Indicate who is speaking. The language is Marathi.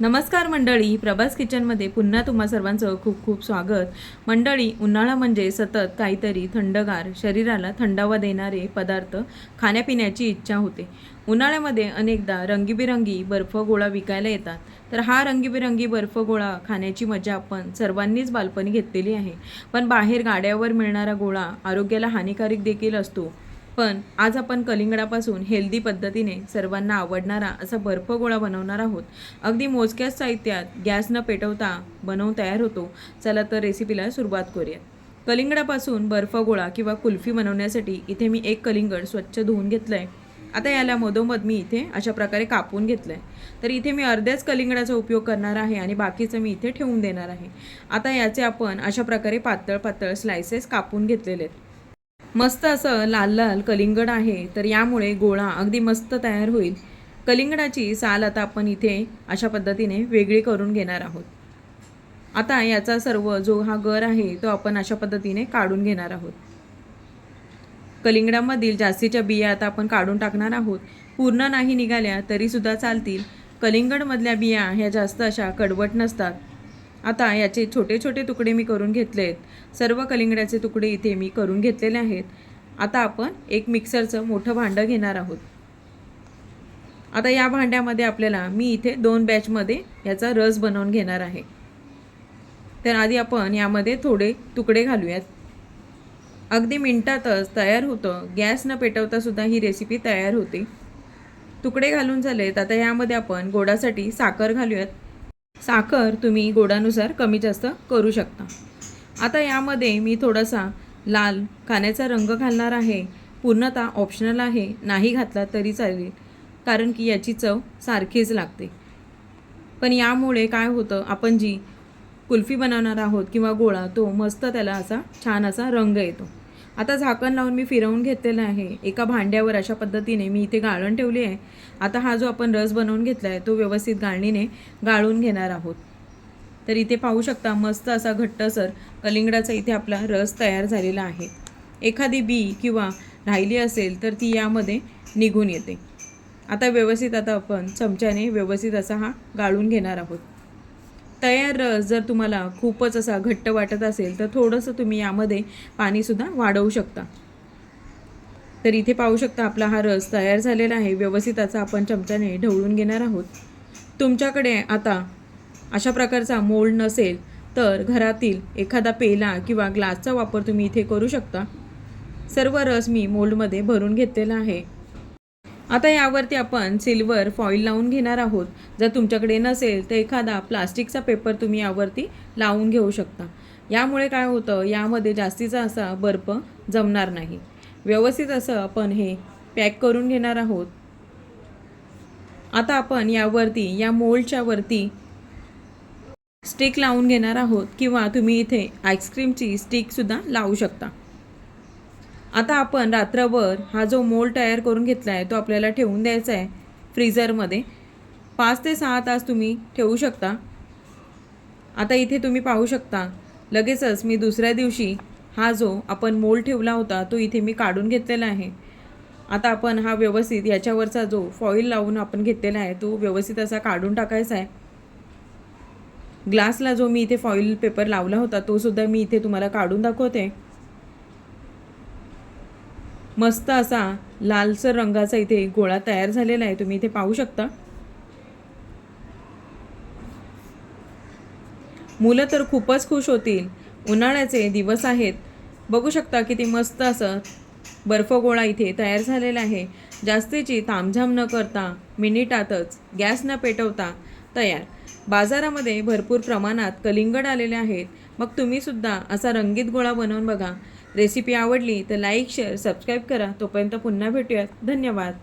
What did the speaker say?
Speaker 1: नमस्कार मंडळी प्रभास किचनमध्ये पुन्हा तुम्हा सर्वांचं खूप खूप स्वागत. मंडळी उन्हाळा म्हणजे सतत काहीतरी थंडगार शरीराला थंडावा देणारे पदार्थ खाण्यापिण्याची इच्छा होते. उन्हाळ्यामध्ये अनेकदा रंगीबिरंगी बर्फ गोळा विकायला येतात. तर हा रंगीबिरंगी बर्फ गोळा खाण्याची मजा आपण सर्वांनीच बालपणी घेतलेली आहे. पण बाहेर गाड्यावर मिळणारा गोळा आरोग्याला हानिकारक देखील असतो. पण आज आपण कलिंगडापासून हेल्दी पद्धतीने सर्वांना आवडणारा असा बर्फ गोळा बनवणार आहोत. अगदी मोजक्याच साहित्यात गॅस न पेटवता बनवून तयार होतो. चला तर रेसिपीला सुरुवात करूया कलिंगडापासून बर्फ गोळा किंवा कुल्फी बनवण्यासाठी इथे मी एक कलिंगड स्वच्छ धुवून घेतलं आहे आता याला मधोमध मी इथे अशा प्रकारे कापून घेतलं आहे तर इथे मी अर्ध्याच कलिंगडाचा उपयोग करणार आहे आणि बाकीचं मी इथे ठेवून देणार आहे. आता याचे आपण अशा प्रकारे पातळ पातळ स्लायसेस कापून घेतलेले आहेत. मस्त असं लाल लाल कलिंगड आहे तर यामुळे गोळा अगदी मस्त तयार होईल. कलिंगडाची साल आता आपण इथे अशा पद्धतीने वेगळी करून घेणार आहोत. आता याचा सर्व जो हा गर आहे तो आपण अशा पद्धतीने काढून घेणार आहोत. कलिंगडामधील जास्तीच्या बिया आता आपण काढून टाकणार आहोत. पूर्ण नाही निघाल्या तरीसुद्धा चालतील. कलिंगडमधल्या बिया ह्या जास्त अशा कडवट नसतात. आता याचे छोटे छोटे तुकडे मी करून घेतले आहेत सर्व कलिंगड्याचे तुकडे इथे मी करून घेतलेले आहेत. आता आपण एक मिक्सरचं मोठं भांडं घेणार आहोत. आता या भांड्यामध्ये आपल्याला मी इथे दोन बॅचमध्ये याचा रस बनवून घेणार आहे. तर आधी आपण यामध्ये थोडे तुकडे घालूयात. अगदी मिनटातच तयार होतं. गॅस न पेटवतासुद्धा ही रेसिपी तयार होते. तुकडे घालून झालेत. आता यामध्ये आपण गोडासाठी साखर घालूयात. साखर तुम्ही गोडानुसार कमी जास्त करू शकता. आता यामध्ये मी थोडासा लाल खाण्याचा रंग घालणार आहे. पूर्णतः ऑप्शनल आहे. नाही घातला तरी चालेल. कारण की याची चव सारखीच लागते. पण यामुळे काय होतं आपण जी कुल्फी बनवणार आहोत किंवा गोळा तो मस्त त्याला असा छान असा रंग येतो. आता झाकण लावून मी फिरवून घेतलेलं आहे. एका भांड्यावर अशा पद्धतीने मी इथे गाळण ठेवली आहे. आता हा जो आपण रस बनवून घेतला आहे तो व्यवस्थित गाळणीने गाळून घेणार आहोत. तर इथे पाहू शकता मस्त असा घट्टसर कलिंगडाचा इथे आपला रस तयार झालेला आहे. एखादी बी किंवा राहिली असेल तर ती यामध्ये निघून येते. आता व्यवस्थित आता आपण चमच्याने व्यवस्थित असा हा गाळून घेणार आहोत. तयार रस जर तुम्हाला खूपच असा घट्ट वाटत असेल तर थोडंसं तुम्ही यामध्ये पाणीसुद्धा वाढवू शकता. तर इथे पाहू शकता आपला हा रस तयार झालेला आहे. व्यवस्थित असा आपण चमच्याने ढवळून घेणार आहोत. तुमच्याकडे आता अशा प्रकारचा मोल्ड नसेल तर घरातील एखादा पेला किंवा ग्लासचा वापर तुम्ही इथे करू शकता. सर्व रस मी मोल्डमध्ये भरून घेतलेला आहे. आता यावरती आपण सिल्वर फॉईल लावून घेणार आहोत. जर तुमच्याकडे नसेल तर एखादा प्लास्टिकचा पेपर तुम्ही यावरती लावून घेऊ शकता. यामुळे काय होतं? यामध्ये जास्तीचा असा बर्फ जमणार नाही. व्यवस्थित असं आपण हे पॅक करून घेणार आहोत. आता आपण यावरती या मोल्डच्या वरती स्टिक लावून घेणार आहोत किंवा तुम्ही इथे आईस्क्रीमची स्टिकसुद्धा लावू शकता. आता आपण रात्रभर हा जो मोल तयार करून घेतला आहे तो आपल्याला ठेवून द्यायचा आहे फ्रीझरमध्ये. पाच ते सहा तास तुम्ही ठेवू शकता. आता इथे तुम्ही पाहू शकता लगेचच मी दुसऱ्या दिवशी हा जो आपण मोल ठेवला होता तो इथे मी काढून घेतलेला आहे. आता आपण हा व्यवस्थित याच्यावरचा जो फॉईल लावून आपण घेतलेला आहे तो व्यवस्थित असा काढून टाकायचा आहे. ग्लासला जो मी इथे फॉईल पेपर लावला होता तो सुद्धा मी इथे तुम्हाला काढून दाखवते. मस्त असा लालसर रंगाचा इथे गोळा तयार झालेला आहे. तुम्ही इथे पाहू शकता. मुलं तर खूपच खुश होतील. उन्हाळ्याचे दिवस आहेत. बघू शकता किती मस्त असं बर्फ गोळा इथे तयार झालेला आहे. जास्तीची तामझाम न करता मिनिटातच गॅस न पेटवता तयार. बाजारामध्ये भरपूर प्रमाणात कलिंगड आलेले आहेत. मग तुम्हीसुद्धा असा रंगीत गोळा बनवून बघा. रेसिपी आवडली तर लाईक शेअर सबस्क्राईब करा. तोपर्यंत पुन्हा भेटूयात. धन्यवाद.